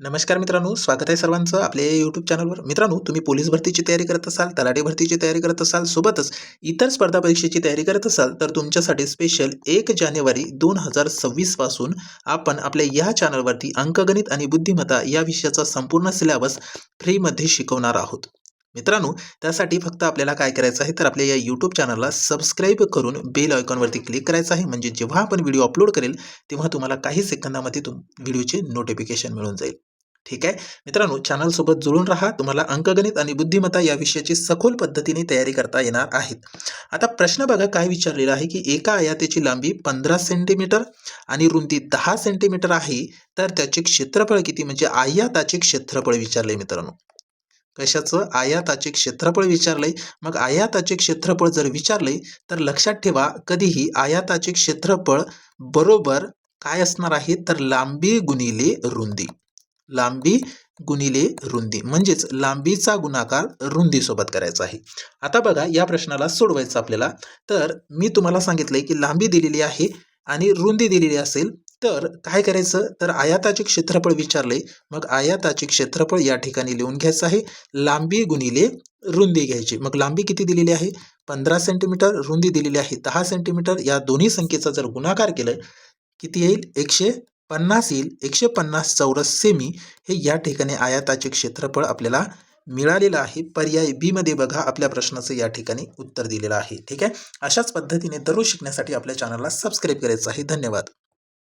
नमस्कार मित्रांनो स्वागत आहे सर्वांचं आपल्या या यूट्यूब चॅनलवर मित्रांनो तुम्ही पोलीस भरतीची तयारी करत असाल तलाठी भरतीची तयारी करत असाल सोबतच इतर स्पर्धा परीक्षेची तयारी करत असाल तर तुमच्यासाठी स्पेशल एक जानेवारी दोन हजार सव्वीसपासून आपण आपल्या या चॅनलवरती अंकगणित आणि बुद्धिमत्ता या विषयाचा संपूर्ण सिलेबस फ्रीमध्ये शिकवणार आहोत. मित्रांनो त्यासाठी फक्त आपल्याला काय करायचं आहे तर आपल्या या यूट्यूब चॅनलला सबस्क्राईब करून बेल आयकॉनवरती क्लिक करायचं आहे. म्हणजे जेव्हा आपण व्हिडिओ अपलोड करेल तेव्हा तुम्हाला काही सेकंदामध्ये तुम व्हिडिओचे नोटिफिकेशन मिळून जाईल. ठीक आहे? मित्रांनो चॅनलसोबत जुळून राहा. तुम्हाला अंकगणित आणि बुद्धिमत्ता या विषयाची सखोल पद्धतीने तयारी करता येणार आहेत. आता प्रश्न बघा काय विचारलेला आहे की एका आयातीची लांबी पंधरा सेंटीमीटर आणि रुंदी दहा सेंटीमीटर आहे तर त्याचे क्षेत्रफळ किती? म्हणजे आयाताचे क्षेत्रफळ विचारले मित्रांनो. कशाचं? आयाताचे क्षेत्रफळ विचारले मग आयाताचे क्षेत्रफळ जर विचारले तर लक्षात ठेवा कधीही आयाताचे क्षेत्रफळ बरोबर काय असणार आहे? तर लांबी गुणिले रुंदी. लांबी गुणिले रुंदी. म्हणजेच लांबीचा गुणाकार रुंदीसोबत करायचा आहे. आता बघा या प्रश्नाला सोडवायचं आपल्याला. तर मी तुम्हाला सांगितलंय की लांबी दिलेली आहे आणि रुंदी दिलेली असेल तर काय करायचं? तर आयाताचे क्षेत्रफळ विचारले. मग आयाताचे क्षेत्रफळ या ठिकाणी लिहून घ्यायचं आहे. लांबी गुणिले रुंदी घ्यायची. मग लांबी किती दिलेली आहे? पंधरा सेंटीमीटर रुंदी दिलेली आहे. दहा सेंटीमीटर या दोन्ही संख्येचा जर गुणाकार केलं किती येईल? एकशे पन्नास येईल एकशे पन्नास चौरस सेमी हे या ठिकाणी आयाताचे क्षेत्रफळ आपल्याला मिळालेलं आहे. पर्याय बी मध्ये बघा आपल्या प्रश्नाचं या ठिकाणी उत्तर दिलेलं आहे. ठीक आहे? अशाच पद्धतीने दररोज शिकण्यासाठी आपल्या चॅनलला सबस्क्राईब करायचं आहे. धन्यवाद.